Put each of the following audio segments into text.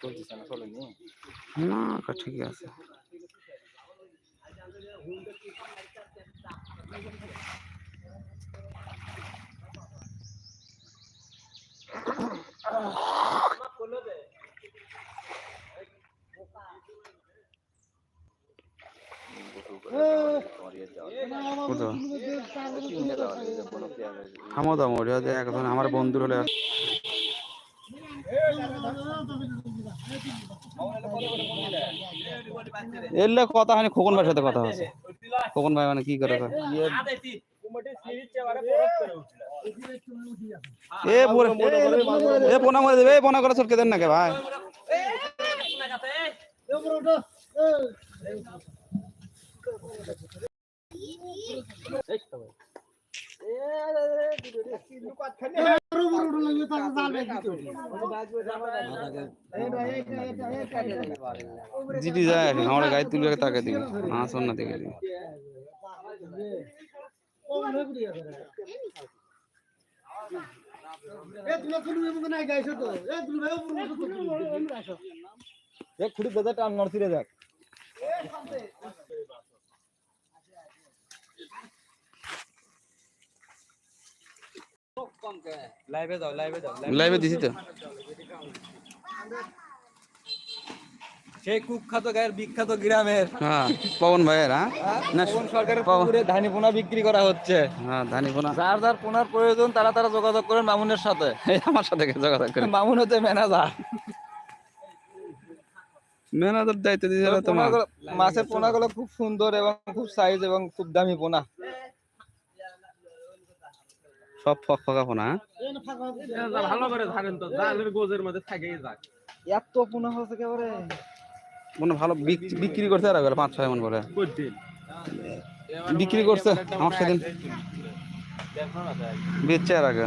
চলতেছে না চলেনি না কা ঠিকই আছে থামো ওটা একজন আমার বন্ধুর হলে এলে কথা হয়নি খোকন ভাইয়ের সাথে কথা হচ্ছে খোকন ভাই মানে কি করে? এ পোনা করে দেবে পোনা করে দেন নাকি ভাই জিটি যায় আমার গায়ে তুলে তাকে দিবি মাছ অন্য দিকে দিবি টান নড়ছিরে দেখ। লাইভে দাও লাইভে দাও লাইভে দিছি তো। সেই কুখ্যাত গায়ের বিখ্যাত গ্রামের। হ্যাঁ পবন ভাইয়ের হ্যাঁ? না কোন সরকারের পুকুরে ধানি পোনা বিক্রি করা হচ্ছে। হ্যাঁ ধানি পোনা। যার যার পোনার প্রয়োজন তারা তারা যোগাযোগ করেন মামুনের সাথে। আমার সাথে যোগাযোগ করে? মামুন হতে ম্যানেজার। ম্যানেজার দায়িত্ব দিয়েছে তোমার? মাছের পোনাগুলো খুব সুন্দর এবং খুব সাইজ এবং খুব দামি পোনা। সব ফক ফকা পোনা হ্যাঁ? ভালো করে ধরেন তো জালের গোজের মধ্যে থাকেই যাক। এত পোনা হচ্ছে একেবারে। কোনো ভালো বিক- বিক্রি করতে আর পাঁচ ছয় মন করে। করতেন বিক্রি করছে আমার সেদিন বেচছে আর আগে।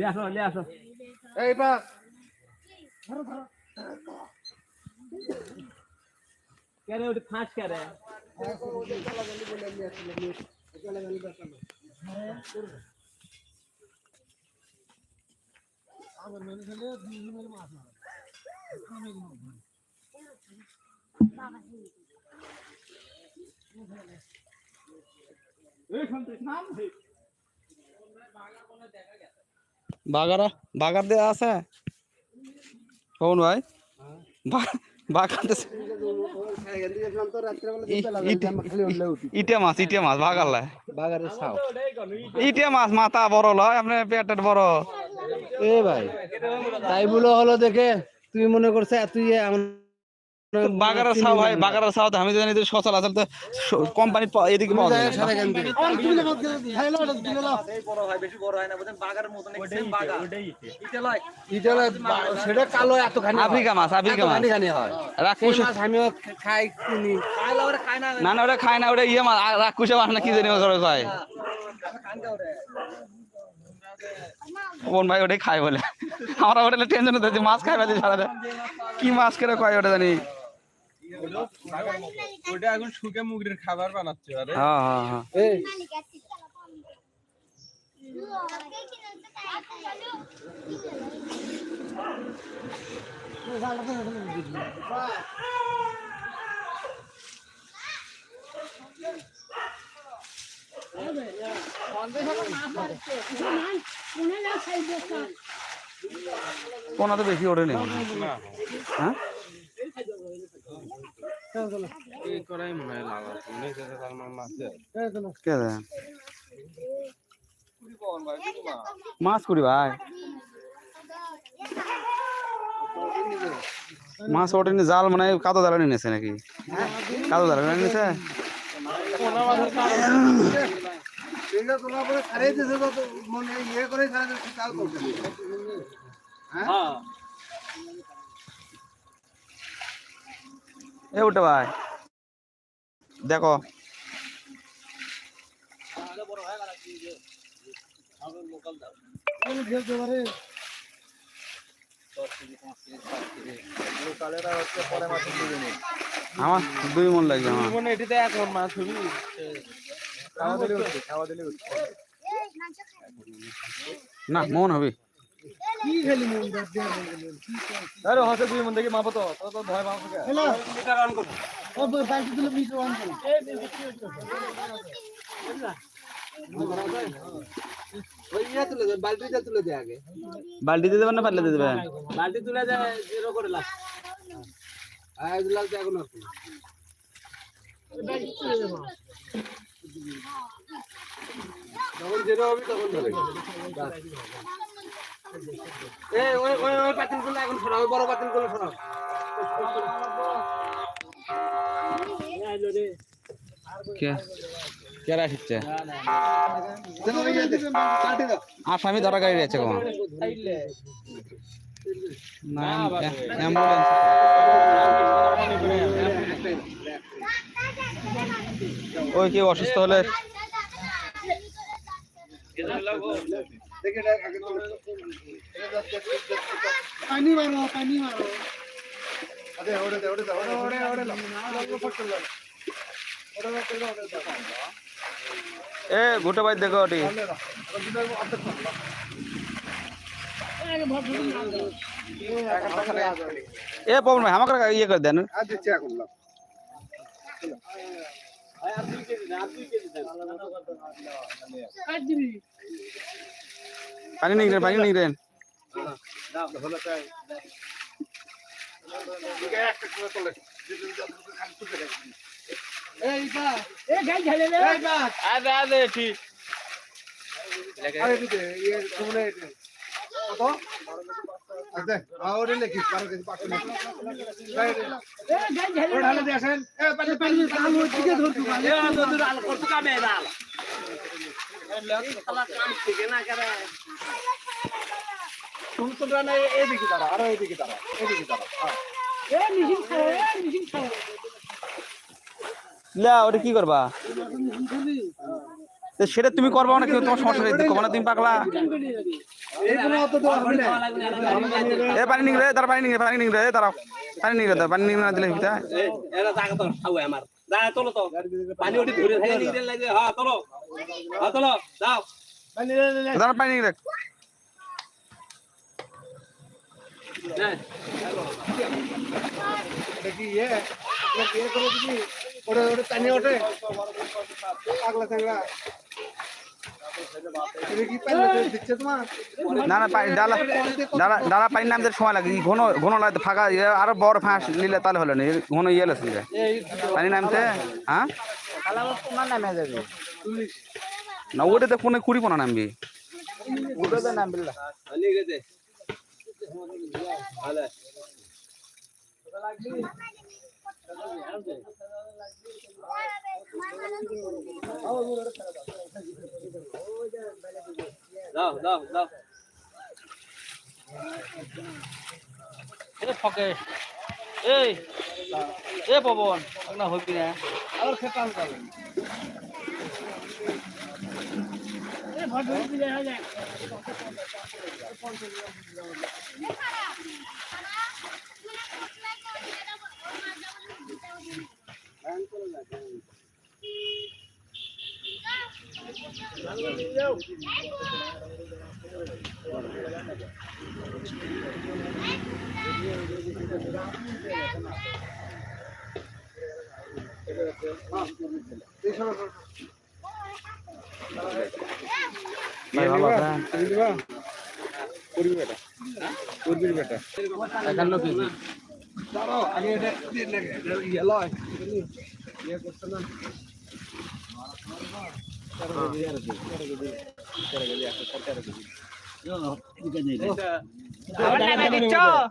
আসো লে আসো এই পা কেন ওটা ফাঁস করে বাগারা বাগার দেওয়া আছে? কখন ভাই? বা- বাগার দে- ই- ইটে- ইটে মাছ ইটে মাছ বাগারলায় বাগারের ছাও ইটে মাছ মাথা বড় লয় আপনার পেটের বড়। এ ভাই তাই বলে হলো দেখে তুই মনে করছে তুই বাগারের ভাই বাগারের ছাও আমি জানি তো সচরাচর তো কোম্পানি এদিকে পাওয়া যায় না। ইটা সেটা কালো এতখানি। আফ্রিকা মাছ আফ্রিকা মাছ। খানি হয়। রাক্ষস। মাছ আমিও খাই কিনি। না। না ওটা খায় না ওটা ইয়ে মাছ মাছ না কি জানি ওরা খায় বোন ভাই ওটাই খায় বলে। আমরা ওটা টেনশন হচ্ছে মাছ খাই ফেলি সারা কি মাছ করে কয় ওটা জানি। ওটা এখন শুকে মুগরির খাবার বানাচ্ছে আরে। হ্যাঁ হ্যাঁ হ্যাঁ। কোনা তো বেশি ওঠে নেই হ্যাঁ এই করাই মনে হয় লাগাচ্ছে মনে হচ্ছে তার মা মাছে কে মাছ করি ভাই। মাছ ওঠেনি জাল মানে কাদো জালে নিয়েছে নাকি? কাদো জালে নিয়েছে এইটা তোলা পরে ছাড়িয়ে দিয়েছে তো তো মনে ইয়ে করে ছাড়া দিয়েছে কাল করতে এ উঠে ভাই। দেখো। আমার দুই মন আমার। মানে মাছ হবি। না মন হবে। আরে দুই মন দেখি মাপো তো তো তো ভয় মাপো কে ওই ইয়ে তুলে দে বালতিটা তুলে দে আগে। বালতি দিয়ে দেবেন না পাতলে দিয়ে দেবেন? বালতি তুলে দে জিরো করে লাগ আয় দিলাম তো এখন যখন জিরো হবে তখন ধরে ওই ওই ওই পাতিলগুলো এখন বড় পাতিলগুলো সরাও। কে? কেরা শিখছে দেখো ওই যে পাল্টে দাও আসামি ধরা গাড়ি না ওই কি অসুস্থ হলে দেখে এটা আগে তুলে পানি মারো পানি মারো। আরে ওরে দে ওরে দে ওরে ওরে ওরে লাগো ফটকে লাগো ওরে ওরে ওরে এ ঘুটে ভাই দেখো ওটি। এ পবন ভাই আমাকে ইয়ে করে দেন। আর ইয়ে তোমরা পানি দিকে পানি এ দদুর আল করতে কামে দাল দাঁড়া দাঁড়া দাঁড়া ওটা কি করবা? সেটা তুমি করবা না কেউ তোমার সমস্যা নেই, দেখো না তুমি পাগলা। এইগুলো অত দেওয়া হবে না এ, পানি নিংরে তার পানি নিংরে পানি নিংরে দাঁড়াও, পানি নিংরে দাও পানি নিংরে না দিলে হিতা এরা জায়গা তো খাও আমার। দা চলো তো। পানি ওটি ধরে হ্যাঁ চলো। নামতে সময় লাগে। ঘন ঘন ফাঁকা আরও বড় ফাঁস নিলে তাহলে হলো না ঘন ইয়ে পানি নামতে হ্যাঁ? না ওটাতে ফোনে কুড়ি পোনা নামবি। দাও দাও দাও এ ফকে এই এ পবন না হইবি না। আর খেতাম যাবে এই সরো সরো ভাই ভালো আছেন দিবা করবি বেটা করবি বেটা একান্ন কেজি। আগে এটা ইয়ে ইয়ে না দিচ্ছ?